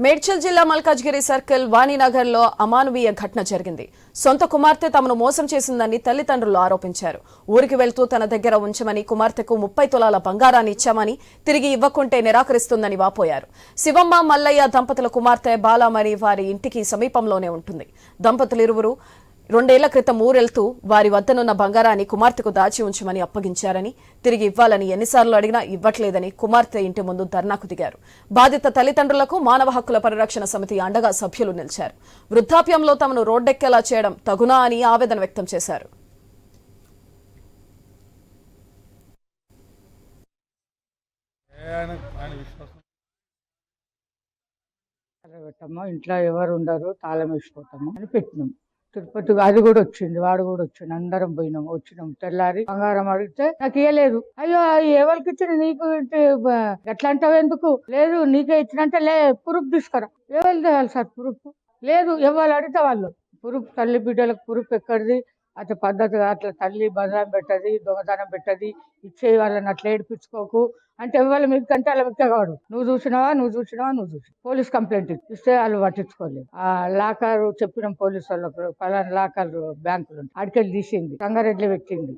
మేడ్చల్ జిల్లా మల్కాజ్గిరి సర్కిల్ వాణినగర్లో అమానవీయ ఘటన జరిగింది. సొంత కుమార్తె తమను మోసం చేసిందని తల్లిదండ్రులు ఆరోపించారు. ఊరికి వెళ్తూ తన దగ్గర ఉంచమని కుమార్తెకు ముప్పై తులాల బంగారాన్ని ఇచ్చామని తిరిగి ఇవ్వకుంటే నిరాకరిస్తుందని వాపోయారు. శివమ్మ మల్లయ్య దంపతుల కుమార్తె బాలామణి వారి ఇంటికి సమీపంలోనే ఉంటుంది. దంపతులిరువురు రెండేళ్ళ క్రితం ఊరెళ్తూ వారి వద్దనున్న బంగారాన్ని కుమార్తెకు దాచి ఉంచమని అప్పగించారని తిరిగి ఇవ్వాలని ఎన్నిసార్లు అడిగినా ఇవ్వట్లేదని కుమార్తె ఇంటి ముందు ధర్నాకు దిగారు. బాధిత తల్లిదండ్రులకు మానవ హక్కుల పరిరక్షణ సమితి అండగా సభ్యులు నిలిచారు. వృద్ధాప్యంలో తమను రోడ్డెక్కేలా చేయడం తగునా అని ఆవేదన వ్యక్తం చేశారు. ఇంట్లో ఎవరు ఉండరు తాళం వేసిపోతాము అని పెట్టినాం. తిరుపతి అది కూడా వచ్చింది వాడు కూడా వచ్చింది అందరం పోయినాం వచ్చినాం. తెల్లారి బంగారం అడిగితే నాకు ఇవ్వలేదు అయ్యో ఎవరికి ఇచ్చిన నీకు ఎట్లా అంటావు ఎందుకు? లేదు నీకే ఇచ్చినంటే లే ప్రూఫ్ తీసుకురా. ఎవరు తేవాలి సార్ ప్రూఫ్? లేదు ఎవరు అడిగితే వాళ్ళు. ప్రూఫ్ తల్లి బిడ్డలకు ప్రూఫ్ ఎక్కడిది? అట్లా పద్ధతిగా అట్లా తల్లి బదనాం పెట్టది దొంగతనం పెట్టది ఇచ్చే వాళ్ళని అట్లా ఏడిపించుకోకు. అంటే ఎవరు మీకు అంటే వాళ్ళ మిక్కగాడు నువ్వు చూసినావా నువ్వు చూసినావా నువ్వు చూసి పోలీస్ కంప్లైంట్ ఇస్తే వాళ్ళు పట్టించుకోలేదు. ఆ లాకర్ చెప్పిన పోలీసు వాళ్ళకు పలానా లాకర్ బ్యాంకులు అడికెళ్ళి తీసింది సంగారెడ్డిలో పెట్టింది.